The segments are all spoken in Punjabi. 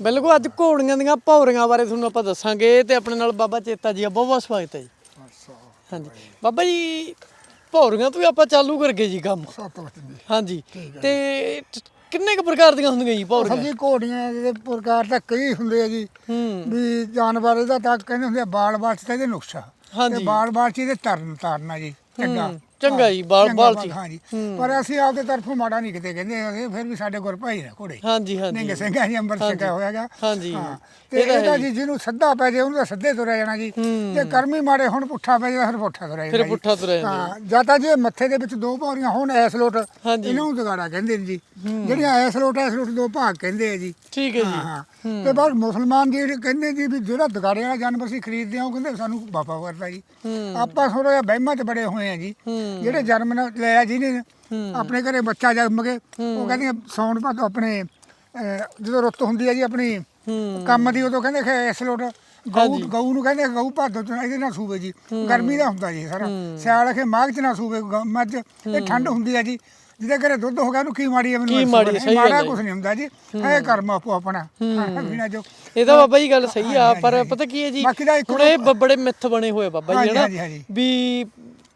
ਬਿਲਕੁਲ ਅੱਜ ਘੋੜੀਆਂ ਦੀਆਂ ਭੌਰੀਆਂ ਬਾਰੇ ਤੁਹਾਨੂੰ ਆਪਾਂ ਦੱਸਾਂਗੇ ਤੇ ਆਪਣੇ ਨਾਲ ਬਾਬਾ ਚੇਤਾ ਜੀ ਆ ਬਹੁਤ ਬਹੁਤ ਸਵਾਗਤ ਹੈ ਜੀ। ਹਾਂਜੀ। ਬਾਬਾ ਜੀ ਭੌਰੀਆਂ ਤੋਂ ਹੀ ਆਪਾਂ ਚਾਲੂ ਕਰਗੇ ਜੀ ਕੰਮ। ਹਾਂਜੀ। ਤੇ ਕਿੰਨੇ ਕੁ ਪ੍ਰਕਾਰ ਦੀਆਂ ਹੁੰਦੀਆਂ ਜੀ ਭੌਰੀਆਂ? ਅਸਲ ਜੀ ਘੋੜੀਆਂ ਦੇ ਪ੍ਰਕਾਰ ਤਾਂ ਕਈ ਹੁੰਦੇ ਆ ਜੀ। ਹੂੰ। ਵੀ ਜਾਨਵਰ ਇਹਦਾ ਤਾਂ ਕਹਿੰਦੇ ਹੁੰਦੇ ਆ ਬਾਲ ਬਾਚ ਤੇ ਇਹਦੇ ਨੁਕਸਾ ਹਾਂਜੀ। ਤੇ ਬਾਲ ਬਾਚ ਇਹਦੇ ਤਰਨ ਤਾਰਨਾ ਜੀ ਚੰਗਾ। ਚੰਗਾ ਜੀ, ਬਾਲ- ਬਾਲ। ਹਾਂਜੀ। ਪਰ ਅਸੀਂ ਆਪਦੇ ਤਰਫੋਂ ਮਾੜਾ ਨਹੀਂ ਕਿਤੇ ਕਹਿੰਦੇ ਅਸੀਂ ਫਿਰ ਵੀ ਸਾਡੇ ਕੋਲ ਭਾਈ ਨੇ ਘੋੜੇ। ਹਾਂਜੀ ਹਾਂਜੀ। ਨਿੰਗ ਸਿੰਘਾਂ ਜੀ ਅੰਮ੍ਰਿਤ ਛਕਿਆ ਹੋਇਆਗਾ। ਹਾਂਜੀ। ਹਾਂ। ਤੇ ਤਾਂ ਇਹਦਾ ਜੀ। ਜੀ। ਜਿਹਨੂੰ ਸੱਦਾ ਪੈ ਜੇ ਉਹਨੂੰ ਤਾਂ ਸੱਦੇ ਤੁਰਿਆ ਜਾਣਾ ਜੀ। ਜੇ ਕਰਮੀ ਮਾੜੇ ਹੁਣ ਪੁੱਠਾ ਪੈ ਜੇ ਫਿਰ ਪੁੱਠਾ ਤੁਰਿਆ ਫਿਰ ਜਾਣਾ ਜੀ। ਪੁੱਠਾ ਤੁਰਿਆ ਜਾਂਦਾ। ਹਾਂ ਜਾਂ ਤਾਂ ਜੇ ਮੱਥੇ ਦੇ ਵਿੱਚ ਦੋ ਭੌਰੀਆਂ ਹੋਣ ਐਸ ਲੋਟ। ਇਹਨਾਂ ਨੂੰ ਦਗਾੜਾ ਕਹਿੰਦੇ ਨੇ ਜੀ। ਜਿਹੜੀਆਂ ਐਸ ਲੋਟ ਐਸ ਲੋਟ ਦੋ ਭਾਗ ਕਹਿੰਦੇ ਆ ਜੀ। ਠੀਕ ਹੈ ਜੀ। ਤੇ ਬਾਅਦ ਮੁਸਲਮਾਨ ਜੀ ਜਿਹੜੇ ਕਹਿੰਦੇ ਜੀ ਵੀ ਜਿਹੜਾ ਦਗਾੜੇ ਵਾਲਾ ਜਾਨਵਰ ਸੀ ਖਰੀਦਦੇ ਆ ਉਹ ਕਹਿੰਦੇ ਸਾਨੂੰ ਬਾਬਾ ਵਰਤਾ ਜੀ। ਆਪਾਂ ਥੋੜਾ ਜਿਹਾ ਵਹਿਮਾਂ 'ਚ ਬੜੇ ਹੋਏ ਆ ਜੀ। ਜਿਹੜੇ ਜਨਮ ਨਾਲ ਲਿਆ ਜਿਹਨੇ ਆਪਣੇ ਘਰੇ ਬੱਚਾ ਜੰਮ ਕੇ ਉਹ ਕਹਿੰਦੇ ਸੌਣ ਭਾਦੋ ਆਪਣੇ ਅਹ, ਜਦੋਂ ਰੁੱਤ ਹੁੰਦੀ ਹੈ ਜੀ ਆਪਣੀ ਕੰਮ ਦੀ ਉਦੋਂ ਕਹਿੰਦੇ ਕਿ ਇਸ ਲੋਟ ਗਊ ਗਊ ਨੂੰ ਕਹਿੰਦੇ ਗਊ ਭਾਦੋ ਚ ਇਹਦੇ ਨਾਲ ਸੂਵੇ ਜੀ। ਗਰਮੀ ਦਾ ਹੁੰਦਾ ਜੀ ਸਾਰਾ। ਸਿਆਲ ਕੇ ਮਾਘ ਚ ਨਾ ਸੂਵੇ ਗ- ਮੱਝ। ਇਹ ਠੰਡ ਹੁੰਦੀ ਹੈ ਜੀ। ਜਿਹਦੇ ਘਰੇ ਦੁੱਧ ਹੋ ਗਿਆ ਉਹਨੂੰ ਕੀ ਮਾੜੀ ਹੈ ਮੈਨੂੰ ਕੀ ਇਸ ਮਾੜੀ, ਬਾਰੇ। ਸਹੀ ਗੱਲ ਮਾੜਾ ਹੈ। ਕੁਝ ਨਹੀਂ ਹੁੰਦਾ ਜੀ। ਇਹ ਕਰਮ ਆਪੋ ਆਪਣਾ। ਖਾਣਾ ਪੀਣਾ ਜੋ। ਇਹ ਤਾਂ ਬਾਬਾ ਜੀ ਗੱਲ ਸਹੀ ਆ ਪਰ ਪਤਾ ਕੀ ਹੈ ਜੀ? ਬਾਕੀ ਦਾ ਇੱਕ ਹੁਣ ਇਹ ਬ- ਬੜੇ ਮਿੱਥ ਬਣੇ ਹੋਏ ਬਾਬਾ ਜੀ ਹਾਂਜੀ, ਹਨਾ? ਹਾਂਜੀ। ਵੀ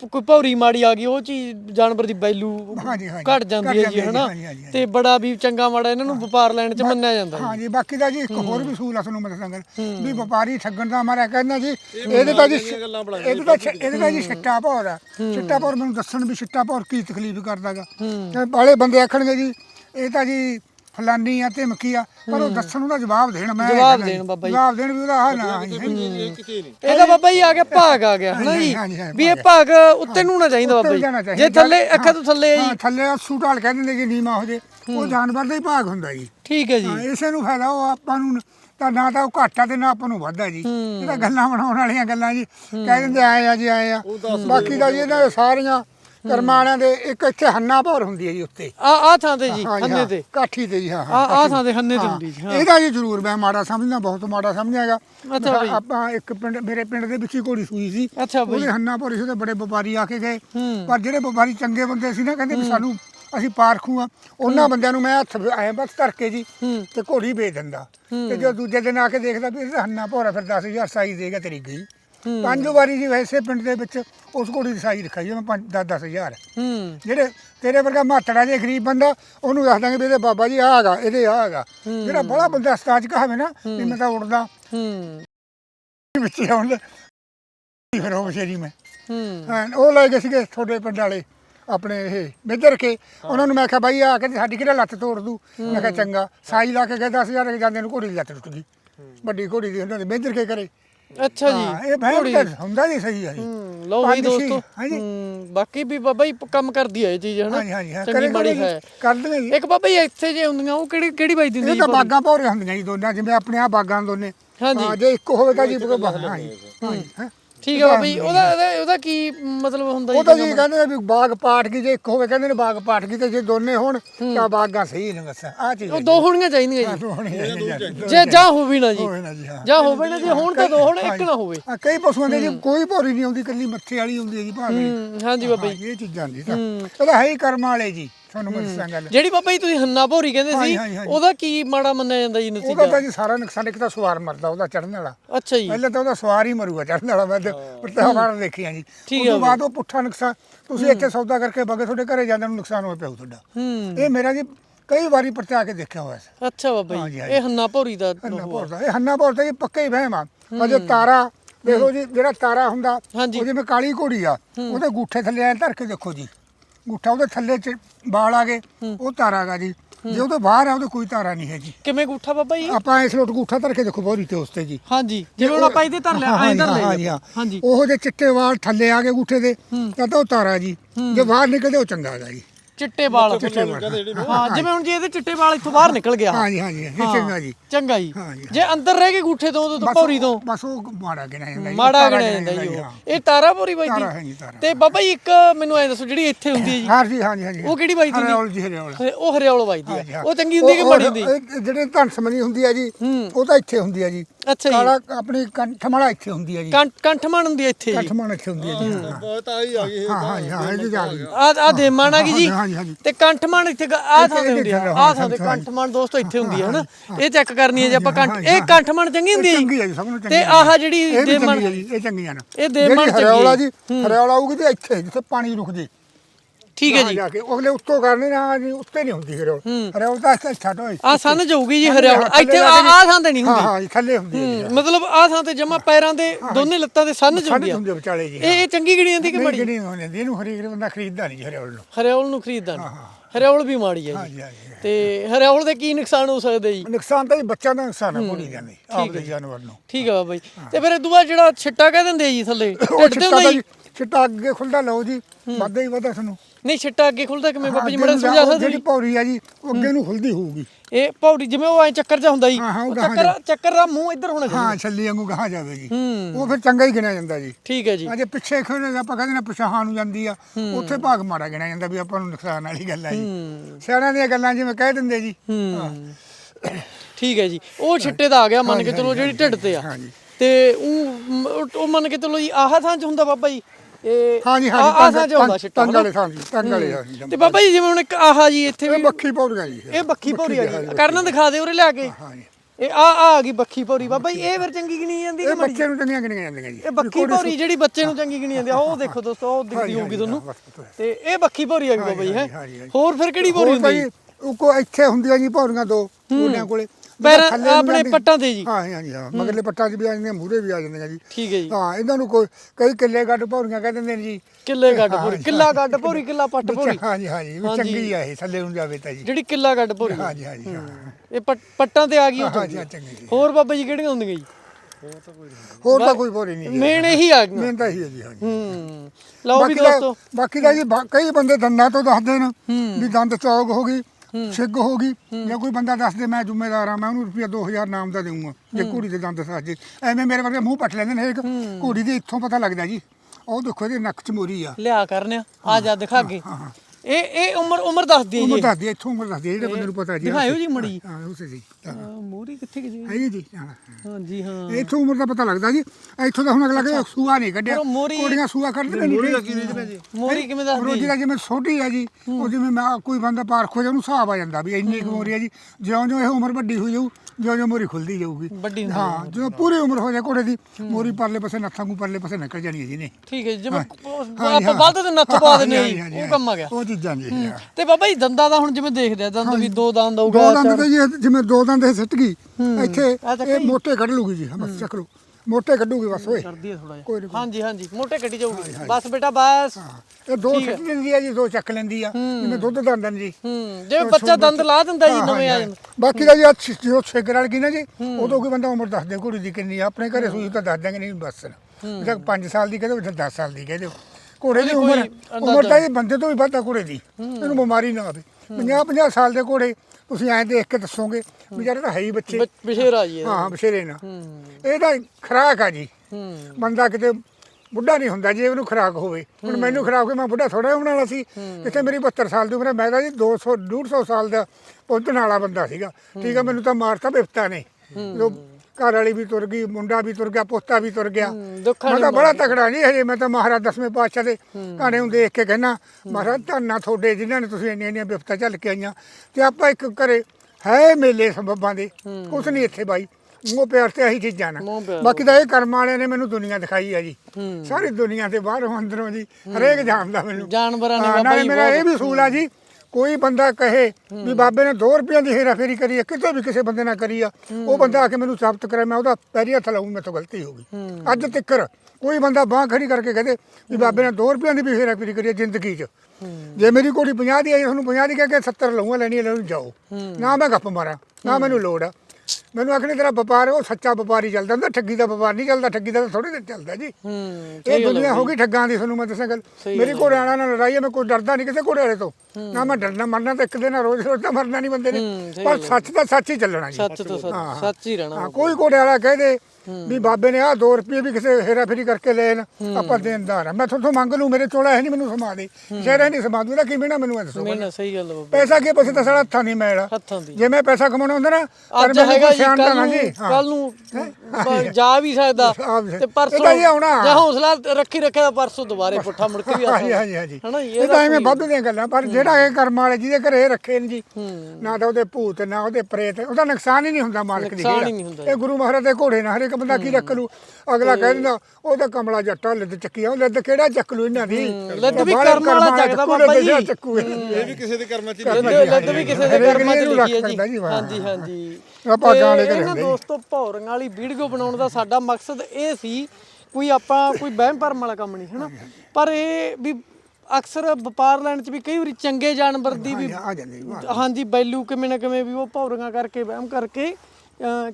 ਕੋਈ ਭੌਰੀ ਮਾੜੀ ਆ ਗਈ ਉਹ ਚੀਜ਼ ਜਾਨਵਰ ਦੀ ਵੈਲੂ ਹਾਂਜੀ, ਹਾਂਜੀ। ਘਟ ਜਾਂਦੀ ਘੱਟ ਹੈ ਜਾਂਦੀ ਜੀ ਹੈ ਹਨਾ? ਹਾਂਜੀ, ਹਾਂਜੀ, ਤੇ ਬੜਾ ਵੀ ਚੰਗਾ ਮਾੜਾ ਇਹਨਾਂ ਨੂੰ ਵਪਾਰ ਲੈਣ ਚ ਮੰਨਿਆ ਜਾਂਦਾ ਹਾਂ। ਜੀ ਬਾਕੀ ਦਾ ਜੀ ਇੱਕ ਹੋਰ ਵੀ ਸੂਲ ਆ ਤੁਹਾਨੂੰ ਮੈਂ ਦੱਸਾਂਗਾ। ਵੀ ਵਪਾਰੀ ਠੱਗਣ ਦਾ ਮਾਰਾ ਕਹਿੰਦਾ ਜੀ ਇਹਦੇ ਤਾਂ ਜੀ ਇਹਦੇ ਤਾਂ ਛ- ਇਹਦੇ ਤਾਂ ਜੀ ਛਿੱਟਾ ਭੌਰ ਆ। ਛਿੱਟਾ ਭੌਰ ਮੈਨੂੰ ਦੱਸਣ ਵੀ ਛਿੱਟਾ ਭੌਰ ਕੀ ਤਕਲੀਫ ਕਰਦਾਗਾ। ਤੇ ਬਾਲੇ ਬੰਦੇ ਆਖਣਗੇ ਜੀ ਇਹ ਤਾਂ ਜੀ ਫਲਾਨੀ ਆ ਤੇ ਮੱਕੀ ਆ ਪਰ ਉਹ ਦੱਸਣ ਉਹਦਾ ਜਵਾਬ ਦੇਣ ਮੈਂ ਜਵਾਬ ਦੇਣ। ਬਾਬਾ ਜੀ। ਜਵਾਬ ਦੇਣ ਵੀ ਉਹਦਾ ਹਾਂ। ਨਾ ਇਹ ਤਾਂ ਬਾਬਾ ਜੀ ਆ ਗਿਆ ਭਾਗ ਆ ਗਿਆ ਹਨਾ ਜੀ ਹਾਂਜੀ, ਹਾਂਜੀ, ਵੀ ਇਹ ਭਾਗ ਉੱਤੇ ਨੂੰ ਨਾ ਚਾਹੀਦਾ ਬਾਬਾ ਉੱਤੇ ਜਾਣਾ ਜੀ ਚਾਹੀਦਾ। ਜੇ ਥੱਲੇ ਅੱਖਾਂ ਤੋਂ ਥੱਲੇ ਆ ਹਾਂ ਜੀ ਥੱਲੇ ਅੱਸੂ ਢਾਲ ਕਹਿ ਦਿੰਦੇ ਜੀ ਨੀਮਾ ਹੋ ਜੇ ਉਹ ਜਾਨਵਰ ਦਾ ਹੀ ਭਾਗ ਹੁੰਦਾ ਜੀ। ਠੀਕ ਹੈ ਜੀ। ਹਾਂ ਇਸੇ ਨੂੰ ਫਾਇਦਾ ਉਹ ਆਪਾਂ ਨੂੰ ਤਾਂ ਨਾ ਤਾਂ ਉਹ ਘਾਟਾ ਤੇ ਨਾ ਆਪਾਂ ਨੂੰ ਵਾਧਾ ਜੀ। ਇਹ ਤਾਂ ਗੱਲਾਂ ਬਣਾਉਣ ਵਾਲੀਆਂ ਗੱਲਾਂ ਜੀ। ਕਹਿ ਦਿੰਦੇ ਆਏ ਆ ਜੀ ਆਏ ਆ। ਬਾਕੀ ਦਾ ਜੀ ਇਹਨਾਂ ਦੇ ਸਾਰੀਆਂ ਕਰਮਾਂ ਵਾਲਿਆਂ ਦੇ ਇੱਕ ਇੱਥੇ ਹੰਨਾ ਭੌਰ ਹੁੰਦੀ ਹੈ ਜੀ ਉੱਤੇ। ਆ ਆ ਥਾਂ ਤੇ ਜੀ ਹਾਂ ਜੀ, ਹੰਨੇ ਹਾਂ, ਤੇ। ਕਾਠੀ ਤੇ ਜੀ ਹਾਂ ਆ ਆ ਥਾਂ ਤੇ ਹੰਨੇ ਤੇ ਹੁੰਦੀ ਜੀ ਹਾਂ। ਇਹਦਾ ਜੀ ਜ਼ਰੂਰ ਮੈਂ ਮਾੜਾ ਸਮਝਦਾ ਬਹੁਤ ਮਾੜਾ ਸਮਝਿਆਗਾ ਅੱਛਾ ਬਈ। ਆਪਾਂ ਇੱਕ ਪਿੰਡ ਮੇਰੇ ਪਿੰਡ ਦੇ ਵਿੱਚ ਹੀ ਘੋੜੀ ਸੂਈ ਸੀ। ਅੱਛਾ ਬਈ। ਉਹਦੇ ਹੰਨਾ ਭੌਰੀ ਸੀ ਉਹਦੇ ਬੜੇ ਵਪਾਰੀ ਆ ਕੇ ਗਏ। ਹੂੰ। ਪਰ ਜਿਹੜੇ ਵਪਾਰੀ ਚੰਗੇ ਬੰਦੇ ਸੀ ਨਾ ਕਹਿੰਦੇ ਵੀ ਸਾਨੂੰ ਅਸੀਂ ਪਾਰਖੂ ਆ। ਉਹਨਾਂ ਬੰਦਿਆਂ ਨੂੰ ਮੈਂ ਹੱਥ ਐ ਬਸ ਕਰਕੇ ਜੀ ਹੂੰ। ਤੇ ਘੋੜੀ ਵੇਚ ਦਿੰਦਾ। ਤੇ ਜੋ ਦੂਜੇ ਦਿਨ ਆ ਕੇ ਦੇਖਦਾ ਵੀ ਇਹਦਾ ਹੰਨਾ ਭੋਰਾ ਫਿਰ 10000 ਸਾਈ ਦੇਗਾ ਤੇਰੀ ਗਈ। ਪੰਜ ਵਾਰੀ ਜੀ ਵੈਸੇ ਪਿੰਡ ਦੇ ਵਿੱਚ ਉਸ ਘੋੜੀ ਦੀ ਸਾਈ ਲਿਖਾਈ ਮੈਂ 5 10 10000 ਹੂੰ। ਜਿਹੜੇ ਤੇਰੇ ਵਰਗਾ ਮਾਤੜਾ ਜੇ ਗਰੀਬ ਬੰਦਾ ਉਹਨੂੰ ਦੱਸ ਦਾਂਗੇ ਵੀ ਇਹਦੇ ਬਾਬਾ ਜੀ ਆਹ ਹੈਗਾ ਇਹਦੇ ਆਹ ਹੈਗਾ। ਜਿਹੜਾ ਬੜਾ ਬੰਦਾ ਉਸਤਾਦ ਕਹਾਵੇ ਨਾ ਵੀ ਮੈਂ ਤਾਂ ਉੜਦਾ ਹੂੰ। ਵਿੱਚ ਆਉਂਦਾ ਫਿਰ ਉਹ ਬਸ਼ੇਰੀ ਮੈਂ। ਹੂੰ। ਉਹ ਲੈ ਗਏ ਸੀਗੇ ਤੁਹਾਡੇ ਪਿੰਡ ਵਾਲੇ ਆਪਣੇ ਇਹ ਮੇਜਰ ਕੇ। ਉਹਨਾਂ ਨੂੰ ਮੈਂ ਕਿਹਾ ਬਾਈ ਆ ਕਹਿੰਦੇ ਸਾਡੀ ਕਿਹੜਾ ਲੱਤ ਤੋੜ ਦੂ? ਮੈਂ ਕਿਹਾ ਚੰਗਾ। ਸਾਈ ਲਾ ਕੇ ਗਏ 10000 ਕੇ ਜਾਂਦੇ ਨੂੰ ਘੋੜੀ ਦੀ ਲੱਤ ਟੁੱਟ ਗਈ। ਵੱਡੀ ਘੋੜੀ ਦੀ ਉਹਨਾਂ ਦੇ ਮੇਜਰ ਕੇ ਕਰੇ। ਅੱਛਾ ਹਾਂ ਜੀ ਇਹ ਭੈਣ ਤਾਂ ਹੁੰਦਾ ਜੀ ਸਹੀ ਹੈ ਜੀ। ਹੂੰ ਲਓ ਬਈ ਪੰਜ ਛੇ, ਦੋਸਤੋ ਹਾਂਜੀ। ਹੂੰ ਬਾਕੀ ਵੀ ਬਾਬਾ ਜੀ ਕੰਮ ਕਰਦੀ ਹੈ ਇਹ ਚੀਜ਼ ਹਨਾ? ਹਾਂਜੀ ਹਾਂਜੀ ਹਾਂ ਚੰਗੀ ਕਰੇ ਮਾੜੀ ਹੈ। ਕਰ ਦਿੰਦੇ ਜੀ। ਇੱਕ ਬਾਬਾ ਜੀ ਇੱਥੇ ਜੇ ਹੁੰਦੀਆਂ ਉਹ ਕਿਹੜੀ ਕਿਹੜੀ ਬਾਈ ਦਿੰਦੀ ਇਹ ਤਾਂ ਭੌਰੀ? ਬਾਗਾਂ ਭੌਰੀਆਂ ਹੁੰਦੀਆਂ ਜੀ ਦੋਨਾਂ ਜਿਵੇਂ ਆਪਣੇ ਆ ਬਾਗਾਂ ਦੋਨੇ। ਹਾਂਜੀ। ਹਾਂ, ਜੇ ਇੱਕ ਹੋਵੇ ਤਾਂ ਜੀ ਬਾਗਾਂ ਹਾਂਜੀ ਹਾਂਜੀ ਹਾਂ। ਠੀਕ ਹੈ ਬਾਬਾ ਜੀ ਉਹਦਾ ਉਹਦਾ- ਉਹਦਾ ਕੀ ਮਤਲਬ ਹੁੰਦਾ ਉਹ ਤਾਂ ਜੀ ਕਹਿੰਦੇ ਨੇ ਵੀ ਬਾਗ ਪਾਟ ਗਈ ਜੇ ਇੱਕ ਹੋਵੇ ਕਹਿੰਦੇ ਨੇ ਬਾਗ ਪਾਟ ਗਈ ਤੇ ਜੇ ਦੋਨੇ ਹੋਣ ਤਾਂ ਬਾਗਾਂ ਸਹੀ ਨੇ ਬਸ। ਆ ਚੀਜ਼ ਉਹ ਦੋ ਹੋਣੀਆਂ ਚਾਹੀਦੀਆਂ ਜੀ। ਹੋਣੀ ਜੇ ਜਾਂ ਹੋਵੇ ਨਾ ਜੀ। ਹੋਵੇ ਨਾ ਜੀ ਹਾਂ। ਜਾਂ ਹੋਵੇ ਨਾ ਜੀ ਹੁਣ ਤਾਂ ਦੋ ਹੋਣ ਇੱਕ ਨਾ ਹੋਵੇ। ਆ ਕਈ ਪਸ਼ੂਆਂ ਦੇ ਜੀ ਕੋਈ ਭੌਰੀ ਨਹੀਂ ਆਉਂਦੀ ਕੱਲੀ ਮੱਥੇ ਵਾਲੀ ਹੁੰਦੀ ਹੈ ਜੀ ਭਾਗਲੀ ਹੂੰ ਹਾਂਜੀ ਬਾਬਾ ਜੀ। ਇਹ ਚੀਜ਼ਾਂ ਦੀ ਤਾਂ। ਇਹਦਾ ਹੈ ਹੀ ਕਰਮਾਂ ਵਾਲੇ ਜੀ। ਤੁਹਾਨੂੰ ਮੈਂ ਦੱਸਾਂ ਗੱਲ। ਜਿਹੜੀ ਬਾਬਾ ਜੀ ਤੁਸੀਂ ਹੰਨਾ ਭੋਰੀ ਕਹਿੰਦੇ ਸੀ। ਉਹਦਾ ਕੀ ਮਾੜਾ ਮੰਨਿਆ ਜਾਂਦਾ ਜੀ ਉਹਦਾ ਨਤੀਜਾ ਤਾਂ ਜੀ ਸਾਰਾ ਨੁਕਸਾਨ ਇੱਕ ਤਾਂ ਸਵਾਰ ਮਰਦਾ ਉਹਦਾ ਚੜਨ ਵਾਲਾ। ਅੱਛਾ ਜੀ। ਪਹਿਲਾਂ ਤਾਂ ਉਹਦਾ ਸਵਾਰ ਹੀ ਮਰੂਗਾ ਚੜਨ ਵਾਲਾ ਮੈਂ ਤੇ ਵਾਰ ਦੇਖੀਆਂ ਜੀ। ਉਸ ਤੋਂ ਬਾਅਦ ਉਹ ਪੁੱਠਾ ਨੁਕਸਾਨ ਤੁਸੀਂ ਇੱਥੇ ਸੌਦਾ ਕਰਕੇ ਬਗੇ ਤੁਹਾਡੇ ਘਰੇ ਜਾਂਦੇ ਨੂੰ ਨੁਕਸਾਨ ਹੋਇਆ ਪਿਆ ਤੁਹਾਡਾ। ਇਹ ਮੇਰਾ ਜੀ ਕਈ ਵਾਰੀ ਪਰਚਾ ਕੇ ਦੇਖਿਆ ਹੋਇਆ ਸੀ। ਅੱਛਾ ਬਾਬਾ ਜੀ। ਇਹ ਹੰਨਾ ਭੋਰੀ ਦਾ ਹੰਨਾ ਭੌਰ ਦਾ। ਇਹ ਹੰਨਾ ਭੌਰ ਦਾ ਜੀ ਪੱਕਾ ਹੀ ਵਹਿਮ ਆ। ਅਜੇ ਤਾਰਾ ਦੇਖੋ ਜੀ ਜਿਹੜਾ ਤਾਰਾ ਹੁੰਦਾ। ਉਹ ਜਿਵੇਂ ਕਾਲੀ ਘੋੜੀ ਆ ਉਹਦੇ ਗੂਠੇ ਥੱਲੇ ਐ ਧਰ ਕੇ ਦੇਖੋ ਜੀ। ਗੂਠਾ ਉਹਦੇ ਥੱਲੇ ਚ ਵਾਲ ਆ ਗਏ ਉਹ ਤਾਰਾ ਗਾ ਜੀ। ਜੇ ਉਹਦੇ ਬਾਹਰ ਆ ਉਹਦੇ ਕੋਈ ਤਾਰਾ ਨਹੀਂ ਹੈ ਜੀ। ਕਿਵੇਂ ਗੁੱਠਾ ਬਾਬਾ ਜੀ? ਆਪਾਂ ਇਸ ਲੋਟ ਗੂਠਾ ਧਰ ਕੇ ਦੇਖੋ ਬੋਰੀ ਤੇ ਉਸ ਤੇ ਜੀ। ਹਾਂਜੀ ਜਿਵੇਂ ਹੁਣ ਆਪਾਂ ਇਹਦੇ ਧਰ ਲਿਆ ਐਂ ਧਰ ਲਿਆ ਹਾਂਜੀ ਜੀ। ਉਹ ਜੇ ਚਿੱਟੇ ਵਾਲ ਥੱਲੇ ਆ ਗਏ ਗੂਠੇ ਦੇ ਤਾਂ ਤਾਂ ਉਹ ਤਾਰਾ ਜੀ। ਜੇ ਬਾਹਰ ਨਿਕਲਦੇ ਉਹ ਚੰਗਾ ਹੈਗਾ ਜੀ। ਚਿੱਟੇ ਵਾਲ। ਚਿੱਟੇ ਵਾਲ। ਹਾਂ ਜਿਵੇਂ ਹੁਣ ਜੇ ਇਹਦੇ ਚਿੱਟੇ ਵਾਲ ਇੱਥੋਂ ਬਾਹਰ ਨਿਕਲ ਗਿਆ। ਹਾਂਜੀ ਹਾਂਜੀ ਇਹ ਹਾਂ, ਚੰਗਾ ਜੀ। ਚੰਗਾ ਜੀ। ਹਾਂਜੀ। ਜੇ। ਅੰਦਰ ਰਹਿ ਕੇ ਗੁੱਠੇ ਤੋਂ ਉਦੋਂ ਤੋਂ ਭੌਰੀ ਤੋਂ। ਬਸ ਉਹ ਮਾੜਾ ਗਿਣਿਆ ਜਾਂਦਾ ਜੀ ਮਾੜਾ ਗਣਿਆ ਜਾਂਦਾ ਜੀ ਹਾਂ। ਇਹ ਤਾਰਾ ਭੋਰੀ ਬਾਈ ਹੈ ਦੀ ਤੇ ਬਾਬਾ ਜੀ ਇੱਕ ਮੈਨੂੰ ਐ ਦੱਸੋ ਜਿਹੜੀ ਇੱਥੇ ਹੁੰਦੀ ਹੈ ਜੀ। ਹਾਂ ਜੀ ਹਾਂਜੀ ਹਾਂਜੀ ਉਹ ਕਿਹੜੀ ਬਾਈ ਦੀ ਹੁੰਦੀ? ਹਰਿਆਲ ਜੀ ਹਰਿਆਲ ਤੇ ਉਹ ਹਰਿਆਲ ਬਾਈ ਦੀ ਹਾਂਜੀ, ਆ। ਹਾਂ। ਉਹ ਚੰਗੀ ਹੁੰਦੀ ਕਿ ਮਾੜੀ ਹੁੰਦੀ? ਜਿਹੜੇ ਧਨ ਸਮਨੀ ਹੁੰਦੀ ਆ ਜੀ ਹੂੰ। ਉਹ ਤਾਂ ਇੱਥੇ ਹੁੰਦੀ ਆ ਜੀ। ਅੱਛਾ ਜੀ। ਕਾਲਾ ਆਪਣੀ ਕੰਠਮਾਲਾ ਇੱਥੇ ਹੁੰਦੀ ਹੈ ਜੀ। ਕੰਠ ਕੰਠਮਣ ਹੁੰਦੀ ਹੈ ਇੱਥੇ ਜੀ। ਕੰਠਮਾਲਾ ਇੱਥੇ ਹੁੰਦੀ ਹੈ ਜੀ। ਹਾਂ। ਬਹੁਤ ਆਈ ਆ ਗਈ ਹਾਂ ਹਾਂ ਹਾਂ ਇਹਦੀ ਜਾ ਗਈ। ਆ ਆ ਦੇਮਾਨ ਆ ਗਈ ਜੀ। ਹਾਂਜੀ ਤੇ ਕੰਠਮਣ ਇੱਥੇ ਆ ਥਾਂ ਤੇ ਹੁੰਦੀ ਆ। ਆ ਥਾਂ ਤੇ ਕੰਠਮਣ ਦੋਸਤੋ ਇੱਥੇ ਹੁੰਦੀ ਹੈ ਹਨਾ? ਇਹ ਚੈੱਕ ਕਰਨੀ ਹੈ ਜੇ ਆਪਾਂ ਕੰਠ ਇਹ ਕੰਠਮਣ ਚੰਗੀ ਹੁੰਦੀ ਹੈ ਚੰਗੀ ਹੈ ਜੀ ਸਭ ਨੂੰ ਚੰਗੀ ਤੇ ਆਹ ਜਿਹੜੀ ਇਹ ਵੀ ਦੇਮਣ ਚੰਗੀ ਹੈ ਜੀ ਇਹ ਚੰਗੀਆਂ ਨੇ। ਇਹ ਦੇਮਣ ਜਿਹੜੀ ਚੰਗੀ ਹਰਿਆਵਲਾ। ਜੀ। ਹਰਿਆਵਲਾ ਆਊਗੀ ਤੇ ਇੱਥੇ ਜਿੱਥੇ ਪਾਣੀ ਰੁਕ ਜੇ ਠੀਕ ਹੈ ਹਾਂ ਜੀ। ਜਾ ਕੇ। ਅਗਲੇ ਉੱਤੋਂ ਕਰਨੇ ਨਾ ਜੀ ਉੱਤੇ ਨਹੀਂ ਹੁੰਦੀ ਹਰਿਆਵਲ ਤਾਂ ਇੱਥੇ ਛੱਡ ਹੋਏ ਆ ਸੰਨ ਜਾਊਗੀ ਜੀ ਥੱਲੇ ਇੱਥੇ ਆ ਆ ਥਾਂ ਤੇ ਨਹੀਂ ਹਾਂ ਹੁੰਦੀ। ਹਾਂ ਜੀ ਥੱਲੇ ਹੁੰਦੀ ਹੈ ਹੂੰ, ਮਤਲਬ ਆ ਥਾਂ ਤੇ ਜਮਾ ਪੈਰਾਂ ਦੇ ਦੋਨੇ ਲੱਤਾਂ ਦੇ ਸੰਨ ਹੁੰਦੀ ਆ। ਵਿਚਾਲੇ ਜੀ ਇਹ ਚੰਗੀ ਗਿਣੀ ਜਾਂਦੀ ਕਿ ਮਾੜੀ? ਜਿਹੜੀ ਹੋਣੀ ਹੁੰਦੀ ਇਹਨੂੰ ਹਰੇਕ ਬੰਦਾ ਖਰੀਦਦਾ ਨਹੀਂ ਹਰਿਆਵਲ ਨੂੰ। ਹਰਿਆਵਲ ਨੂੰ ਖਰੀਦਦਾ ਨਹੀਂ। ਹਰਿਆਵਲ ਵੀ ਮਾੜੀ ਹੈ ਹਾਂ ਜੀ ਹਾਂ ਤੇ ਹਰਿਆਵਲ ਦੇ ਕੀ ਨੁਕਸਾਨ ਹੋ ਸਕਦੇ ਜੀ? ਨੁਕਸਾਨ ਤਾਂ ਜੀ ਬੱਚਾ ਦਾ ਨੁਕਸਾਨ ਹੈ ਕੋਈ ਜਾਂਦੀ ਆਪ ਦੇ ਜਾਨਵਰ ਨੂੰ। ਠੀਕ ਆ ਬਾਬਾ ਜੀ। ਤੇ ਫਿਰ ਦੂਆ ਜਿਹੜਾ ਛਿੱਟਾ ਕਹਿ ਦਿੰਦੇ ਜੀ ਥੱਲੇ ਛਿੱਟਾ ਛਿੱਟਾ ਅੱਗੇ ਖੁੱਲਦਾ ਲਓ ਜੀ ਵੱਧਦਾ ਹੀ ਵਧਦਾ ਤੁਹਾਨੂੰ। ਨਹੀਂ ਛਿੱਟਾ ਅੱਗੇ ਖੁੱਲਦਾ ਕਿਵੇਂ? ਬਾਬਾ ਜੀ ਮੜਾ ਸਮਝਾ ਸਕਦੇ ਜਿਹੜੀ ਜੀ? ਪੌੜੀ ਆ ਜੀ ਉਹ ਅੱਗੇ ਨੂੰ ਖੁੱਲਦੀ ਹੋਊਗੀ। ਇਹ ਪੌੜੀ ਜਿਵੇਂ ਉਹ ਐ ਚੱਕਰ ਚ ਹੁੰਦਾ ਜੀ। ਗਾਹਾਂ ਚੱਕਰ ਚੱਕਰ ਦਾ ਮੂੰਹ ਇੱਧਰ ਹੋਣਾ ਚਾਹੀਦਾ। ਹਾਂ ਛੱਲੀ ਵਾਂਗੂ ਕਹਾ ਜਾਵੇ ਜੀ ਹੂੰ। ਉਹ ਫਿਰ ਚੰਗਾ ਹੀ ਗਿਣਿਆ ਜਾਂਦਾ ਜੀ। ਠੀਕ ਹੈ ਜੀ। ਅਜੇ ਪਿੱਛੇ ਖੜੇ ਆਪਾਂ ਕਹਿੰਦੇ ਨੇ ਪਿਛਾਹਾਂ ਨੂੰ ਜਾਂਦੀ ਆ। ਉੱਥੇ ਭਾਗ ਮਾਰਾ ਗਿਣਿਆ ਜਾਂਦਾ ਵੀ ਆਪਾਂ ਨੂੰ ਨੁਕਸਾਨ ਵਾਲੀ ਗੱਲ ਆ ਜੀ। ਸਿਆਣਿਆਂ ਦੀਆਂ ਗੱਲਾਂ ਜਿਵੇਂ ਕਹਿ ਦਿੰਦੇ ਜੀ। ਠੀਕ ਹੈ ਜੀ। ਉਹ ਛਿੱਟੇ ਦਾ ਆ ਗਿਆ ਮੰਨ ਕੇ ਚਲੋ ਜਿਹੜੀ ਢਿੱਡ ਤੇ ਆ। ਹਾਂ ਜੀ ਤੇ ਉਹ ਉਹ ਮੰਨ ਕੇ ਚਲੋ ਜੀ ਆਹ ਥਾਂ ਚ ਹੁੰਦਾ ਬਾਬਾ ਜੀ। ਇਹ ਹਾਂ ਜੀ ਆਹ- ਆਹ ਹਾਂ ਥਾਂ ਜੀ ਚ ਹੁੰਦਾ ਛਿੱਟਾ ਟੰਗ ਹਨਾ? ਵਾਲੇ ਥਾਂ ਜੀ ਟੰਗ ਵਾਲੇ ਥਾਂ ਜੀ ਤੇ ਬਾਬਾ ਜੀ ਜਿਵੇਂ ਹੁਣ ਇੱਕ ਆਹ ਜੀ ਇੱਥੇ ਇਹ ਵੀ ਬੱਖੀ ਪੌੜੀਆਂ ਜੀ। ਇਹ ਬੱਖੀ ਭੌਰੀ ਆ ਜੀ। ਕਰਨਾ ਦਿਖਾ ਦੇ ਉਰੇ ਲਿਆ ਕੇ। ਹਾਂ ਜੀ ਇਹ ਆ ਆ ਆ ਗਈ ਬੱਖੀ ਭੌਰੀ ਬਾਬਾ ਜੀ ਇਹ ਫਿਰ ਚੰਗੀ ਗਿਣੀ ਜਾਂਦੀ ਕਿ ਇਹ ਮਾੜੀ? ਬੱਚੇ ਨੂੰ ਚੰਗੀਆਂ ਗਿਣੀਆਂ ਜਾਂਦੀਆਂ ਜੀ। ਇਹ ਬੱਖੀ ਭੌਰੀ ਜਿਹੜੀ ਬੱਚੇ ਨੂੰ ਚੰਗੀ ਗਿਣੀ ਜਾਂਦੀ ਆ ਉਹ ਦੇਖੋ ਦੋਸਤੋ ਉਹ ਦਿਖਦੀ ਹੋਊਗੀ ਤੁਹਾਨੂੰ। ਤੇ ਇਹ ਬੱਖੀ ਭੌਰੀ ਆ ਗਈ ਬਾਬਾ ਜੀ ਹੈ। ਹੋਰ ਫਿਰ ਕਿਹੜੀ ਭੌਰੀ ਹੋਰ ਹੁੰਦੀ? ਜੀ ਉਹ ਕੋ ਇੱਥੇ ਹੁੰਦੀਆਂ ਜੀ ਪੌੜੀਆਂ ਦੋ ਉਹਨਾਂ ਕੋਲੇ। ਪੈਰਾਂ- ਥੱਲੇ ਨੂੰ ਆਪਣੇ ਜਾਂਦੀ- ਪੱਟਾਂ ਤੇ ਜੀ। ਹਾਂ ਹਾਂ ਜੀ ਹਾਂ। ਮਗਰਲੇ ਪੱਟਾਂ 'ਚ ਵੀ ਆ ਜਾਂਦੀਆਂ ਮੂਰੇ ਵੀ ਆ ਜਾਂਦੀਆਂ ਜੀ। ਠੀਕ ਹੈ ਜੀ। ਹਾਂ ਇਹਨਾਂ ਨੂੰ ਕੋਈ ਕਈ ਕਿੱਲੇ ਗੱਡ ਭੌਰੀਆਂ ਕਹਿ ਦਿੰਦੇ ਨੇ ਜੀ। ਕਿੱਲੇ ਗੱਡ ਭੌਰੀ ਕਿੱਲਾ ਗੱਡ ਭੌਰੀ ਕਿੱਲਾ ਪੱਟ ਭੌਰੀ। ਹਾਂ ਜੀ ਹਾਂ ਜੀ ਵੀ ਹਾਂ ਜੀ। ਚੰਗੀ ਆ ਇਹ ਥੱਲੇ ਨੂੰ ਜਾਵੇ ਤਾਂ ਜੀ। ਜਿਹੜੀ ਕਿੱਲਾ ਗੱਡ ਭੌਰੀ। ਹਾਂ ਜੀ ਹਾਂ ਜੀ ਹਾਂ। ਇਹ ਪੱਟ- ਪੱਟਾਂ ਤੇ ਆ ਗਈ ਉਹ ਹਾਂ ਚੰਗੀ। ਜੀ ਆ। ਹਾਂ, ਚੰਗੀ ਜੀ। ਹੋਰ ਬਾਬਾ ਜੀ ਕਿਹੜੀਆਂ ਹੁੰਦੀਆਂ ਜੀ? ਹੋਰ ਤਾਂ ਕੋਈ ਭੌਰੀ ਨਹੀਂ ਮੇਨ ਇਹੀ ਆ ਗਈਆਂ। ਮੇਨ ਤਾਂ ਇਹੀ ਹੈ ਜੀ ਹਾਂ ਜੀ। ਹੂੰ। ਲਓ ਵੀ ਬਾਕੀ ਦਾ ਦੋਸਤੋ। ਬਾਕੀ ਦਾ ਜੀ ਬਾ- ਕਈ ਬੰਦੇ ਦੰਦਾਂ ਤੋਂ ਦੱਸਦੇ ਨੇ ਵੀ ਦੰਦ ਚੌਗ ਹੋ ਗਈ। ਛਿੱਗ ਹੋ ਗਈ ਜਾਂ ਕੋਈ ਬੰਦਾ ਦੱਸ ਦੇ ਮੈਂ ਜ਼ਿੰਮੇਦਾਰ ਆ ਮੈਂ ਉਹਨੂੰ ਰੁਪਿਆ 2000 ਨਾਮ ਦਾ ਦੇਊਂਗਾ ਜੇ ਕੁੜੀ ਦੇ ਦੰਦ ਸਾਜ। ਜੇ ਐਵੇਂ ਮੇਰੇ ਵਰਗੇ ਮੂੰਹ ਪੱਟ ਲੈਂਦੇ ਨੇ ਇੱਕ ਕੁੜੀ ਦੇ ਇੱਥੋਂ ਪਤਾ ਲੱਗਦਾ ਜੀ। ਉਹ ਦੇਖੋ ਇਹਦੇ ਨੱਕ ਚ ਮੋਰੀ ਆ। ਲਿਆ ਕਰਨਿਆ ਆ ਜਾ ਦਿਖਾ ਕੇ। ਇਹ ਇਹ ਉਮਰ ਉਮਰ ਦੱਸਦੀ ਹੈ ਉਮਰ ਜੀ। ਦੱਸਦੀ ਇੱਥੋਂ ਉਮਰ ਦੱਸਦੀ ਆ, ਜਿਹੜੇ ਬੰਦੇ ਨੂੰ ਪਤਾ ਜੀ ਦਿਖਾਇਓ ਜੀ ਮੜੀ। ਹਾਂ ਉਸੇ ਜੀ ਹਾਂ ਮੋਰੀ ਕਿੱਥੇ ਗਈ ਜੀ? ਹੈ ਜੀ ਹਾਂ ਹਾਂ ਜੀ ਹਾਂ। ਇੱਥੋਂ ਉਮਰ ਦਾ ਪਤਾ ਲੱਗਦਾ ਜੀ ਇੱਥੋਂ ਦਾ ਹੁਣ ਅਗਲਾ ਕਿ ਸੂਆ ਨਹੀਂ ਕੱਢਿਆ ਪਰ ਉਹ ਮੋਰੀ- ਕੁੜੀਆਂ ਸੂਆ ਕੱਢਦੇ ਨਹੀਂ ਮੋਰੀ ਕਿਵੇਂ ਦੱਸਦੀ ਰੋਜੀ ਹੈ? ਦਾ ਜਿਵੇਂ ਛੋਟੀ ਆ ਜੀ ਉਹ ਜਿਵੇਂ ਮੈਂ ਕੋਈ ਬੰਦਾ ਪਾਰਖ ਹੋ ਜਾ ਉਹਨੂੰ ਹਿਸਾਬ ਆ ਜਾਂਦਾ ਵੀ ਇੰਨੀ ਕੁ ਮੋਰੀ ਆ ਜੀ। ਜਿਉਂ ਜਿਉਂ ਇਹ ਉਮਰ ਵੱਡੀ ਹੋ ਜਾਊ ਜਿਉਂ ਜਿਉਂ ਮੋਰੀ ਖੁੱਲਦੀ ਜਾਊਗੀ। ਵੱਡੀ ਹੁੰਦੀ ਹਾਂ ਜਦੋਂ ਪੂਰੀ ਉਮਰ ਹੋ ਜਾਏ ਘੋੜੇ ਦੀ ਮੋਰੀ ਪਰਲੇ ਪਾਸੇ ਨੱਥਾਂ ਨੂੰ ਪਰਲੇ ਪਾਸੇ ਨਿਕਲ ਜਾਣੀ ਹੈ ਜੀ ਨੇ ਠੀਕ ਹੈ ਜਿਵੇਂ ਆਪਾਂ ਵੱਧ ਤੇ ਨੱਥ ਪਾ ਦਿੰਦੇ ਜੀ, ਉਹ ਕੰਮ ਆ ਗਿਆ। ਉਹ ਚੀਜ਼ਾਂ ਜੀ। ਤੇ ਬਾਬਾ ਜੀ ਦੰਦਾਂ ਦਾ ਹੁਣ ਜਿਵੇਂ ਦੇਖਦੇ ਆ ਦੰਦ ਵੀ ਦੋ ਦੰਦ ਦੋ ਆਊਗਾ ਦੰਦ ਤੇ ਜਿਵੇਂ ਦੋ ਦੰਦ ਇਹ ਸਿੱਟ ਗਈ ਇੱਥੇ ਇਹ। ਮੋਟੇ ਕੱਢ ਲੂਗੀ ਜੀ ਹਾਂ, ਬਸ ਚੱਕ ਲਓ। ਮੋਟੇ ਕੱਢੂਗੀ ਬਸ ਓਏ। ਕਰਦੀ ਹੈ ਥੋੜਾ ਕੋਈ ਜਿਹਾ ਨਹੀਂ ਹਾਂਜੀ ਹਾਂਜੀ ਮੋਟੇ ਕੱਢੀ ਜਾਊਗੀ। ਬਸ ਬੇਟਾ ਬਸ। ਇਹ ਦੋ ਸਿੱਟ ਦਿੰਦੀ ਆ ਜੀ ਦੋ ਚੱਕ ਲੈਂਦੀ ਆ। ਜਿਵੇਂ ਦੁੱਧ ਦੰਦ ਨੇ ਜੀ। ਹੂੰ ਜਿਵੇਂ ਬੱਚਾ ਦੰਦ ਲਾ ਦਿੰਦਾ ਜੀ ਨਵੇਂ ਆ ਜਾਂਦੇ। ਬਾਕੀ ਦਾ ਜੀ ਆਹ ਛ- ਜਦੋਂ ਛੇਗਰ ਵਾਲ ਗਈ ਨਾ ਜੀ ਉਦੋਂ ਕੋਈ ਬੰਦਾ ਉਮਰ ਦੱਸ ਦੇ ਘੋੜੀ ਦੀ ਕਿੰਨੀ ਆ। ਆਪਣੇ ਘਰੇ ਸੂਈ ਤਾਂ ਦੱਸ ਦਾਂਗੇ ਨਹੀਂ ਬਸ। ਜੇ 5 ਸਾਲ ਦੀ ਕਹਦੇ 10 ਸਾਲ ਦੀ ਕਹਦੇ। ਘੋੜੇ ਦੀ ਉਮਰ ਉਮਰ ਤਾਂ ਇਹ ਬੰਦੇ ਤੋਂ ਵੀ ਵੱਧ ਆ ਘੋੜੇ ਦੀ। ਇਹਨੂੰ ਬਿਮਾਰੀ ਨਾ ਆਵੇ 50 50 ਸਾਲ ਦੇ ਘੋੜੇ ਤੁਸੀਂ ਐਂ ਦੇਖ ਕੇ ਦੱਸੋਗੇ ਵਿਚਾਰੇ ਤਾਂ ਹੈ ਹੀ ਬੱਚੇ। ਬਸ਼ੇਰਾ ਜੀ। ਹਾਂ ਬਸ਼ੇਰੇ ਨਾ। ਇਹ ਤਾਂ ਖਰਾਕ ਆ ਜੀ। ਬੰਦਾ ਕਿਤੇ ਬੁੱਢਾ ਨਹੀਂ ਹੁੰਦਾ ਜੇ ਉਹਨੂੰ ਖਰਾਕ ਹੋਵੇ। ਹੁਣ ਮੈਨੂੰ ਖਰਾਕ ਹੋਵੇ ਮੈਂ ਬੁੱਢਾ ਥੋੜਾ ਹੋਣ ਵਾਲਾ ਸੀ। ਕਿਤੇ ਮੇਰੀ 72 ਸਾਲ ਦੀ ਉਮਰ ਹੈ ਮੈਂ ਤਾਂ ਜੀ 200 150 ਸਾਲ ਦਾ ਪਹੁੰਚਣ ਵਾਲਾ ਬੰਦਾ ਸੀਗਾ। ਠੀਕ ਆ ਮੈਨੂੰ ਤਾਂ ਮਾਰਤਾ ਬਿਫਤਾ ਨੇ। ਜਦੋਂ ਘਰ ਵਾਲੀ ਵੀ ਤੁਰ ਗਈ ਮੁੰਡਾ ਵੀ ਤੁਰ ਗਿਆ ਪੋਤਾ ਵੀ ਤੁਰ ਗਿਆ। ਦੁੱਖਾਂ ਮੈਂ ਤਾਂ ਬੜਾ ਤਕੜਾ ਨਹੀਂ ਹਜੇ ਮੈਂ ਤਾਂ ਮਹਾਰਾਜ ਦਸਵੇਂ ਪਾਤਸ਼ਾਹ ਦੇ ਕਹਾਣੇ ਨੂੰ ਦੇਖ ਕੇ ਕਹਿਣਾ ਮਹਾਰਾਜ ਧੰਨਾ ਤੁਹਾਡੇ ਜਿਨ੍ਹਾਂ ਨੇ ਤੁਸੀਂ ਇੰਨੀਆਂ ਇੰਨੀਆਂ ਬਿਫਤਾ ਝੱਲ ਕੇ ਆਈਆਂ ਤੇ ਆਪਾਂ ਇੱਕ ਘਰੇ ਹੈ ਮੇਲੇ ਸਬੱਬਾਂ ਦੇ ਕੁਛ ਨਹੀਂ ਇੱਥੇ ਬਾਈ ਮੋਹ ਪਿਆਰ ਤੇ ਇਹੀ ਚੀਜ਼ਾਂ ਨੇ। ਬਾਕੀ ਤਾਂ ਇਹ ਕਰਮ ਵਾਲਿਆਂ ਨੇ ਮੈਨੂੰ ਦੁਨੀਆ ਦਿਖਾਈ ਆ ਜੀ। ਸਾਰੀ ਦੁਨੀਆ ਤੇ ਬਾਹਰੋਂ ਅੰਦਰੋਂ ਜੀ ਹਰੇਕ ਜਾਣਦਾ ਮੈਨੂੰ। ਜਾਨਵਰਾਂ ਨੇ ਬਾਬਾ ਜੀ ਮੇਰਾ ਇਹ ਵੀ ਅਸੂਲ ਆ ਜੀ ਕੋਈ ਬੰਦਾ ਕਹੇ ਵੀ ਬਾਬੇ ਨੇ 2 ਰੁਪਈਆਂ ਦੀ ਹੇਰਾ ਫੇਰੀ ਕਰੀ ਆ ਕਿਤੇ ਵੀ ਕਿਸੇ ਬੰਦੇ ਨਾਲ ਕਰੀ ਆ ਉਹ ਬੰਦਾ ਆ ਕੇ ਮੈਨੂੰ ਸਾਬਤ ਕਰੇ ਮੈਂ ਉਹਦਾ ਪੈਰੀ ਹੱਥ ਲਾਉਂ ਮੇਰੇ ਤੋਂ ਗਲਤੀ ਹੋ ਗਈ। ਅੱਜ ਤੱਕਰ ਕੋਈ ਬੰਦਾ ਬਾਹ ਖੜੀ ਕਰਕੇ ਕਹਦੇ ਵੀ ਬਾਬੇ ਨੇ 2 ਰੁਪਈਆਂ ਦੀ ਵੀ ਹੇਰਾ ਫੇਰੀ ਕਰੀ ਆ ਜ਼ਿੰਦਗੀ 'ਚ। ਜੇ ਮੇਰੀ ਕੋੜੀ 50 ਦੀ ਆਈ ਤੁਹਾਨੂੰ 50 ਦੀ ਕਹਿ ਕੇ 70 ਲਊਂਗਾ ਲੈਣੀ ਹੈ ਲੈ ਲਓ ਜਾਓ। ਨਾ ਮੈਂ ਗੱਪ ਮਾਰਾਂ ਨਾ ਮੈਨੂੰ ਲੋੜ ਆ। ਮੈਨੂੰ ਆਖਣੇ ਤੇਰਾ ਵਪਾਰ ਉਹ ਸੱਚਾ ਵਪਾਰੀ ਚੱਲਦਾ ਹੁੰਦਾ ਠੱਗੀ ਦਾ ਵਪਾਰ ਨਹੀਂ ਚੱਲਦਾ ਠੱਗੀ ਦਾ ਥੋੜੀ ਦਿਨ ਚੱਲਦਾ ਜੀ। ਹੂੰ ਇਹ ਦੁਨੀਆ ਹੋ ਗਈ ਠੱਗਾਂ ਦੀ ਤੁਹਾਨੂੰ ਮੈਂ ਦੱਸਾਂ ਗੱਲ। ਮੇਰੀ ਘੋੜੇ ਵਾਲਾ ਨਾਲ ਲੜਾਈ ਹੈ ਮੈਂ ਕੋਈ ਡਰਦਾ ਨਹੀਂ ਕਿਸੇ ਘੋੜੇ ਵਾਲੇ ਤੋਂ। ਨਾ ਮੈਂ ਡਰਨਾ ਮਰਨਾ ਤਾਂ ਇੱਕ ਦਿਨ ਰੋਜ਼ ਰੋਜ਼ ਤਾਂ ਮਰਨਾ ਨਹੀਂ ਬੰਦੇ ਨੇ। ਪਰ ਸੱਚ ਤਾਂ ਸੱਚ ਹੀ ਚੱਲਣਾ ਜੀ। ਸੱਚ ਤੋਂ ਸੱਚ ਹੀ। ਰਹਿਣਾ ਕੋਈ ਘੋੜੇ ਵਾਲਾ ਕਹਿ ਦੇ ਵੀ ਬਾਬੇ ਨੇ ਆਹ 2 ਰੁਪਏ ਵੀ ਕਿਸੇ ਹੇਰਾ ਫੇਰੀ ਕਰਕੇ ਲੈਣ ਆਪਾਂ ਦੇਣਦਾਰ ਆ। ਮੈਂ ਤੁਹਾਡੇ ਤੋਂ ਮੰਗ ਲੂ ਮੇਰੇ ਚੋਲਾ ਹੈ ਨਹੀਂ ਮੈਨੂੰ ਸਮਾ ਦੇ ਸ਼ਹਿਰ ਨਹੀਂ ਸਮਾ ਦੂਦਾ ਕਿਵੇਂ ਨਾ ਮੈਨੂੰ ਇਹ ਦੱਸੋ ਮੈਨੂੰ ਸਹੀ ਗੱਲ ਆ ਬਾਬਾ। ਪੈਸਾ ਕੀ ਪੈਸੇ ਤਾਂ ਸਾਡਾ ਹੱਥਾਂ ਨਹੀਂ ਮੈਲ ਆ। ਹੱਥਾਂ ਦੀ। ਜੇ ਮੈਂ ਪੈਸਾ ਕਮਾਉਣਾ ਹੁੰਦਾ ਨਾ ਅੱਜ ਹੈਗਾ ਜੀ, ਕੱਲ ਨਾ ਨੂੰ ਜੀ, ਨੂੰ ਵੀ ਸਕਦਾ ਆ। ਤੇ ਪਰਸੋਂ। ਜਾਂ ਹੌਸਲਾ ਰੱਖੀ ਰੱਖਿਆ ਪਰਸੋਂ ਦੁਬਾਰੇ ਪੁੱਠਾ ਮੁੜ ਕੇ ਵੀ ਆ ਸਕਦਾ। ਹਾਂਜੀ ਹਾਂਜੀ। ਹਨਾ ਇਹ ਤਾਂ ਐਵੇਂ ਵੱਧ ਦੀਆਂ ਗੱਲਾਂ ਪਰ ਜਿਹੜਾ ਇਹ ਕਰਮ ਵਾਲੇ ਜਿਹਦੇ ਘਰੇ ਰੱਖੇ ਨੇ ਜੀ ਨਾ ਤਾਂ ਉਹਦੇ ਭੂਤ ਨਾ ਉਹਦੇ ਪ੍ਰੇਤ ਉਹਦਾ ਨੁਕਸਾਨ ਹੀ ਨਹੀਂ ਹੁੰਦਾ ਮਾਲਕ ਦੀ ਨਹੀਂ ਇਹ ਗੁਰੂ ਮਹਾਰਾਜ ਦੇ ਘੋੜੇ ਨਾਲ ਹਰੇਕ ਬੰਦਾ ਕੀ ਰੱਖ ਲੂ ਅਗਲਾ ਕਹਿ ਦਿੰਦਾ ਉਹ ਤਾਂ ਕਮਲਾ ਜੱਟਾ ਲਿੱਦ ਚੱਕੀ ਉਹ ਲਿੱਦ ਕਿਹੜਾ ਚੱਕ ਲੂ ਇਹਨਾਂ ਦੀ ਲਿੱਦ ਵੀ ਕਰਮ ਵਾਲਾ ਚੱਕਦਾ ਚੱਕੂ, ਬਾਬਾ ਜੀ। ਇਹ। ਵੀ ਕਿਸੇ ਦੇ ਕਰਮਾਂ 'ਚ ਲੱਦ ਵੀ ਕਿਸੇ ਦੇ ਕਰਮਾਂ 'ਚ ਇਹਨੂੰ ਲਿਖੀ ਹੈ ਜੀ। ਹਾਂਜੀ ਹਾਂਜੀ ਆਪਾਂ ਗਾਣੇ ਇਹ ਘਰੇ ਨਾ ਹੁੰਦੇ ਜੀ। ਦੋਸਤੋ ਭੌਰੀਆਂ ਵਾਲੀ ਵੀਡੀਓ ਬਣਾਉਣ ਦਾ ਸਾਡਾ ਮਕਸਦ ਇਹ ਸੀ ਕੋਈ ਆਪਾਂ ਕੋਈ ਵਹਿਮ ਭਰਮ ਵਾਲਾ ਕੰਮ ਨਹੀਂ ਹਨਾ ਪਰ ਇਹ ਵੀ ਅਕਸਰ ਵਪਾਰ ਲੈਣ ਚ ਵੀ ਕਈ ਵਾਰੀ ਚੰਗੇ ਜਾਨਵਰ ਦੀ ਵੀ ਆ। ਹਾਂਜੀ ਬੈਲੂ ਕਿਵੇਂ ਨਾ ਕਿਵੇਂ ਵੀ ਉਹ ਭੌਰੀਆਂ ਕਰਕੇ ਵਹਿਮ ਕਰਕੇ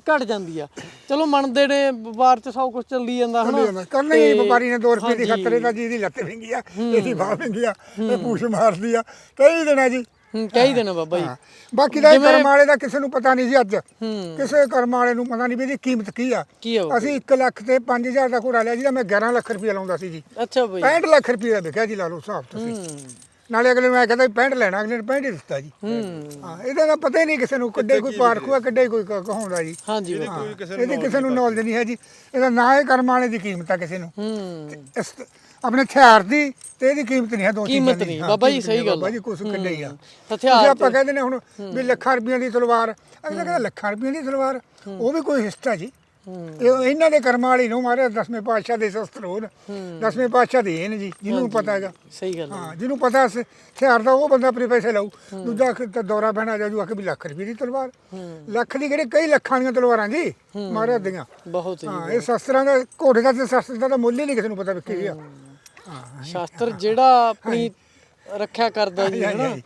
ਘਟ ਜਾਂਦੀ ਆ। ਚਲੋ ਮੰਨਦੇ ਨੇ ਵਪਾਰ ਚ ਸਭ ਕੁਝ ਚੱਲੀ ਜਾਂਦਾ ਹਨਾ? ਕਰਨਾ ਹੀ ਵਪਾਰੀ ਨੇ 2 ਰੁਪਏ ਦੀ। ਖਤਰੇ ਦਾ ਜੀ ਦੀ ਲੱਤ ਵਿੰਗੀ ਆ ਇਹਦੀ ਬਾਹ ਵਿੰਗੀ ਆ ਇਹ ਪੂਛ ਮਾਰਦੀ ਆ। ਕਈ ਦਿਨਾਂ ਜੀ। ਕਹੀ ਦੇਣਾ ਬਾਬਾ ਜੀ। ਬਾਕੀ ਦਾ ਕਰਮ ਵਾਲੇ ਦਾ ਕਿਸੇ ਨੂੰ ਪਤਾ ਨਹੀਂ ਸੀ ਅੱਜ। ਕਿਸੇ ਕਰਮ ਵਾਲੇ ਨੂੰ ਪਤਾ ਨਹੀਂ ਵੀ ਇਹਦੀ ਕੀਮਤ ਕੀ ਆ? ਅਸੀਂ 1 ਲੱਖ ਤੇ 5000 ਦਾ ਘੋੜਾ ਲਿਆ ਜਿਹਦਾ ਮੈਂ 11 ਲੱਖ ਰੁਪਏ ਲਾਉਂਦਾ ਸੀ ਜੀ। ਅੱਛਾ ਬਾਈ 65 ਲੱਖ ਰੁਪਏ ਦਾ ਵਿਕਿਆ ਜੀ ਲਾ ਲਓ ਹਿਸਾਬ ਤੁਸੀਂ। ਨਾਲੇ ਅਗਲੇ ਨੂੰ ਮੈਂ ਕਹਿੰਦਾ ਵੀ 65 ਲੈਣਾ ਅਗਲੇ ਨੇ 65 ਹੀ ਦਿੱਤਾ ਜੀ। ਹੂੰ। ਹਾਂ ਇਹਦਾ ਤਾਂ ਪਤਾ ਹੀ ਨਹੀਂ ਕਿਸੇ ਨੂੰ ਕਿੱਡੇ ਕੋਈ ਪਾਰਖੂ ਆ ਕਿੱਡੇ ਕੋਈ ਕ- ਕਹਾਉਂਦਾ ਜੀ। ਹਾਂਜੀ ਬਾਈ। ਕੋਈ ਕਿਸੇ ਇਹਦੀ ਕਿਸੇ ਨੂੰ ਨੌਲੇਜ ਨਹੀਂ ਹੈ ਜੀ। ਇਹਦਾ ਨਾ ਇਹ ਕਰਮ ਵਾਲੇ ਦੀ ਕੀਮਤ ਆ ਕਿਸੇ ਨੂੰ। ਹੂੰ। ਇਸ ਆਪਣੇ ਹਥਿਆਰ ਦੀ ਤੇ ਇਹਦੀ ਕੀਮਤ ਨਹੀਂ ਹੈ ਦੋ ਚੀਜ਼ਾਂ ਕੀਮਤ। ਨਹੀਂ, ਹਾਂ, ਬਾਬਾ ਜੀ, ਕੀਮਤ ਸਹੀ ਨਹੀਂ, ਗੱਲ ਬਾਬਾ। ਜੀ ਕੁਛ ਕਿੱਡੇ ਹੀ ਆ। ਹਥਿਆਰ ਤੁਸੀਂ ਆਪਾਂ ਕਹਿੰਦੇ ਨੇ ਹੁਣ ਵੀ ਲੱਖਾਂ ਰੁਪਈਆਂ ਦੀ ਤਲਵਾਰ। ਅਗਲਾ ਕਹਿੰਦਾ ਲੱਖਾਂ ਰੁਪਈਆਂ ਦੀ ਤਲਵਾਰ ਉਹ ਵੀ ਕੋਈ ਹਿੱਸਾ ਜੀ। ਇਹ ਇਹਨਾਂ ਦੇ ਕਰਮਾਂ ਵਾਲੀ ਨੂੰ ਮਾਰੇ ਦਸਵੇਂ ਪਾਤਸ਼ਾਹ ਦੇ ਸ਼ਸਤਰ ਹੋਣ ਦਸਵੇਂ ਪਾਤਸ਼ਾਹ ਦੇ ਨੇ ਜੀ ਜਿਹਨੂੰ ਪਤਾ ਹੈਗਾ। ਸਹੀ ਗੱਲ ਹੈ। ਹਾਂ ਜਿਹਨੂੰ ਪਤਾ ਹਥਿਆਰ ਦਾ ਉਹ ਬੰਦਾ ਆਪਣੇ ਪੈਸੇ ਲਾਊ। ਦੂਜਾ ਤਾਂ ਦੌਰਾ ਬਹਿਣਾ ਜਾਜੂ ਆਖੇ ਵੀ ਲੱਖ ਰੁਪਏ ਦੀ ਤਲਵਾਰ। ਲੱਖ ਦੀ ਕਿਹੜੇ ਕਈ ਲੱਖਾਂ ਦੀਆਂ ਤਲਵਾਰਾਂ ਜੀ ਮਹਾਰਾਜ ਦੀਆਂ। ਬਹੁਤ ਹੀ ਹਾਂ ਇਹ ਸ਼ਸਤਰਾਂ ਦਾ ਘੋੜੇ ਦਾ ਤੇ ਸ਼ਸਤਰ ਦਾ ਮੁੱਲ ਹੀ ਨਹੀਂ ਕਿਸੇ ਨੂੰ ਪਤਾ ਗਿਆ ਹਾਂ। ਸ਼ਾਸਤਰ ਜਿਹੜਾ ਆਪਣੀ ਰੱਖਿਆ ਕਰਦਾ ਜੀ ਹਨਾ? ਹਾਂਜੀ।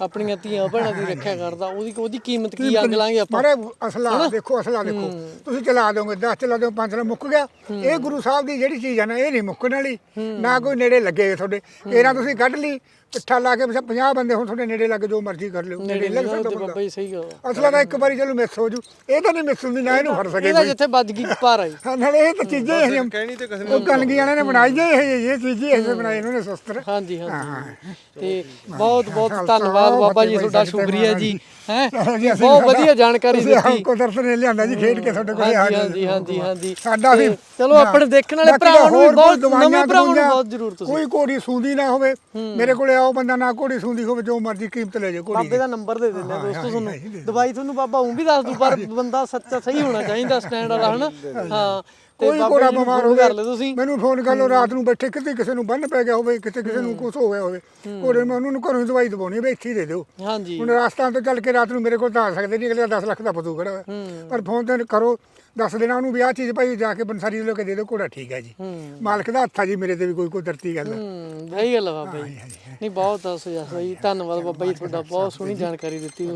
ਆਪਣੀਆਂ ਧੀਆਂ ਭੈਣਾਂ ਦੀ ਰੱਖਿਆ ਕਰਦਾ ਉਹਦੀ ਉਹਦੀ ਕੀਮਤ ਕੀ ਅੰਗ ਲਾਂਗੇ ਆਪਾਂ? ਮਾਰੇ ਅਸਲਾ ਦੇਖੋ ਅਸਲਾ ਦੇਖੋ। ਤੁਸੀਂ ਚਲਾ ਦੋਗੇ 10 ਚਲਾ ਦਿਓ 5 ਚਲਾ ਮੁੱਕ ਗਿਆ। ਇਹ ਗੁਰੂ ਸਾਹਿਬ ਦੀ ਜਿਹੜੀ ਚੀਜ਼ ਆ ਨਾ ਇਹ ਨਹੀਂ ਮੁੱਕਣ ਵਾਲੀ। ਨਾ ਕੋਈ ਨੇੜੇ ਲੱਗੇ ਤੁਹਾਡੇ। ਇਹਨਾਂ ਤੁਸੀਂ ਕੱਢ ਲਈ ਪਿੱਠਾ ਲਾ ਕੇ 50 ਬੰਦੇ ਹੁਣ ਤੁਹਾਡੇ ਨੇੜੇ ਲੱਗ ਜੋ ਮਰਜ਼ੀ ਕਰ ਲਿਓ ਨੇੜੇ ਲੱਗ ਸਕਦਾ ਬੰਦਾ ਬਾਬਾ ਜੀ ਸਹੀ ਗੱਲ ਆ। ਅਸਲਾ ਦਾ ਇੱਕ ਵਾਰੀ ਚਲੋ ਮਿਸ ਹੋ ਜੂ। ਇਹ ਤਾਂ ਨਹੀਂ ਮਿਸ ਹੁੰਦੀ ਨਾ ਇਹਨੂੰ ਫੜ ਸਕੇ ਇਹਦਾ ਕੋਈ। ਜਿੱਥੇ ਵੱਜ ਗਈ ਪਾਰ ਆਈ ਹਾਂ, ਨਾਲੇ ਇਹ ਤਾਂ ਚੀਜ਼ਾਂ ਹੀ ਇਹ ਕਹਿਣੀ ਤੇ ਕਿਸੇ ਉਹ ਕਲਗੀ ਵਾਲਿਆਂ ਨੇ ਬਣਾਈ ਜੇ ਇਹ ਇਹ ਚੀਜ਼ਾਂ ਇਹ ਬਣਾਏ ਇਹਨਾਂ ਨੇ ਸ਼ਸਤਰ ਹਾਂਜੀ ਹਾਂ ਹਾਂਜੀ ਤੇ ਬਹੁਤ ਬਹੁਤ ਖਾਲਸਾ, ਧੰਨਵਾਦ ਬਾਬਾ ਜੀ ਫਤਿਹ ਤੁਹਾਡਾ ਭਾਈ ਸ਼ੁਕਰੀਆ ਜੀ। ਹੈ? ਜੀ, ਅਸੀਂ ਬਹੁਤ ਵਧੀਆ ਜਾਣਕਾਰੀ ਤੁਸੀਂ ਦਿੱਤੀ। ਕੁਦਰਤ ਨੇ ਲਿਆਂਦਾ ਜੀ ਖੇਡ ਕੇ ਤੁਹਾਡੇ ਕੋਲੇ ਆ ਹਾਂਜੀ ਹਾਂਜੀ ਹਾਂਜੀ ਹਾਂਜੀ। ਸਾਡਾ ਵੀ ਚਲੋ ਆਪਣੇ ਦੇਖਣ ਵਾਲੇ ਬਾਕੀ ਤਾਂ ਭਰਾਵਾਂ ਨੂੰ ਵੀ ਹੋਰ ਬਹੁਤ ਕੋਈ ਦਵਾਈਆਂ ਨਵੇਂ ਭਰਾਵਾਂ ਨੂੰ ਦਵੂਈਆਂ, ਬਹੁਤ ਜ਼ਰੂਰਤ ਸੀ ਕੋਈ ਘੋੜੀ ਸੂੰਦੀ ਨਾ ਹੋਵੇ। ਮੇਰੇ ਕੋਲੇ ਆਓ ਬੰਦਾ ਨਾ ਘੋੜੀ ਸੂੰਦੀ ਹੋਵੇ ਜੋ ਮਰਜ਼ੀ ਕੀਮਤ ਲੈ ਜਾਓ ਘੋੜੀ ਬਾਬੇ ਦਾ ਨੰਬਰ ਦੇ ਦਿੰਦੇ ਆ ਦੋਸਤੋ ਤੁਹਾਨੂੰ ਦਵਾਈ ਤੁਹਾਨੂੰ ਬਾਬਾ ਉਹ ਵੀ ਦੱਸ ਦੂ ਪਰ ਬੰਦਾ ਸੱਚਾ ਸਹੀ ਹੋਣਾ ਚਾਹੀਦਾ ਸਟੈਂਡ ਵਾਲਾ ਹਨਾ? ਹਾਂ। ਕੋਈ ਬਾਬਾ ਜੀ ਨੂੰ ਬਿਮਾਰ ਫੋਨ ਹੋਵੇ ਕਰ ਲਿਓ ਤੁਸੀਂ। ਮੈਨੂੰ ਫੋਨ ਕਰ ਲਓ ਰਾਤ ਨੂੰ ਬੈਠੇ ਕਿਤੇ ਕਿਸੇ ਨੂੰ ਬੰਨ ਪੈ ਗਿਆ ਹੋਵੇ ਕਿਤੇ ਕਿਸੇ ਨੂੰ ਕੁਝ ਹੋ ਗਿਆ ਹੋਵੇ ਘੋੜੇ ਮੈਂ ਉਹਨਾਂ ਨੂੰ ਘਰੋਂ ਹੀ ਦਵਾਈ ਦਵਾਉਣੀ ਵੀ ਇੱਥੇ ਹੀ ਦੇ ਦਿਓ। ਹਾਂਜੀ। ਹੁਣ ਰਾਸਤਾਂ ਤੋਂ ਚੱਲ ਕੇ ਰਾਤ ਨੂੰ ਮੇਰੇ ਕੋਲ ਤਾਂ ਆ ਸਕਦੇ ਨਹੀਂ ਅਗਲੇ ਦਾ 10 ਲੱਖ ਦਾ ਪਤੂ ਖੜਾ ਹੋਇਆ। ਪਰ ਫੋਨ ਤੇ ਕਰੋ ਦੱਸ ਦੇਣਾ ਉਹਨੂੰ ਵੀ ਆਹ ਚੀਜ਼ ਭਾਈ ਜਾ ਕੇ ਬੰਸਾਰੀ ਲੈ ਕੇ ਦੇ ਦਿਓ ਘੋੜਾ ਠੀਕ ਹੈ ਜੀ। ਹੂੰ। ਮਾਲਕ ਦਾ ਹੱਥ ਆ ਜੀ ਮੇਰੇ ਤੇ ਵੀ ਕੋਈ ਕੁਦਰਤੀ ਗੱਲ। ਹੈ ਹੂੰ ਸਹੀ ਗੱਲ ਆ ਬਾਬਾ ਜੀ। ਨਹੀਂ ਬਹੁਤ ਸਹੀ ਧੰਨਵਾਦ ਬਾਬਾ ਜੀ ਤੁਹਾਡਾ ਬਹੁਤ ਸੋਹਣੀ ਜਾਣਕਾਰੀ ਦਿੱਤੀ